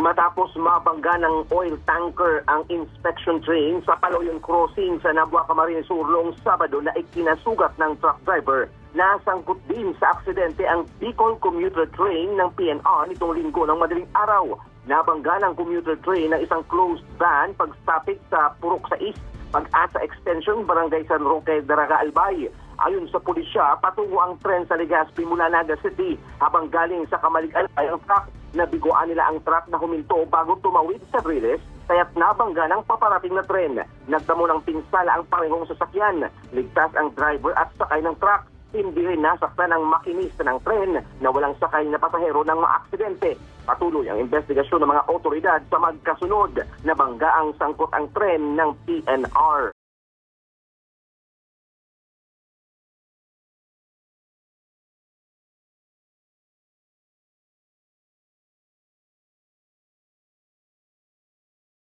Matapos mabangga ng oil tanker ang inspection train sa Paloyon Crossing sa Nabua Camarines Sur Sabado na ikinasugat ng truck driver. Nasangkot din sa aksidente ang Bicol commuter train ng PNR nitong linggo ng madaling araw. Nabangga ng commuter train ng isang closed van pag-stopping sa Purok sa East, Pag-asa Extension, Barangay San Roque, Daraga, Albay. Ayon sa pulisya, patungo ang tren sa Legazpi mula Naga City habang galing sa Kamalig-Albay ang truck. Nabiguan nila ang truck na huminto bago tumawid sa Riles kaya't nabangga ng paparating na tren. Nagdamo ng pinsala ang parehong sasakyan. Ligtas ang driver at sakay ng truck. Hindi rin nasaktan ang makinista ng tren na walang sakay na pasahero ng maaksidente. Patuloy ang investigasyon ng mga otoridad sa magkasunod na bangga ang sangkot ang tren ng PNR.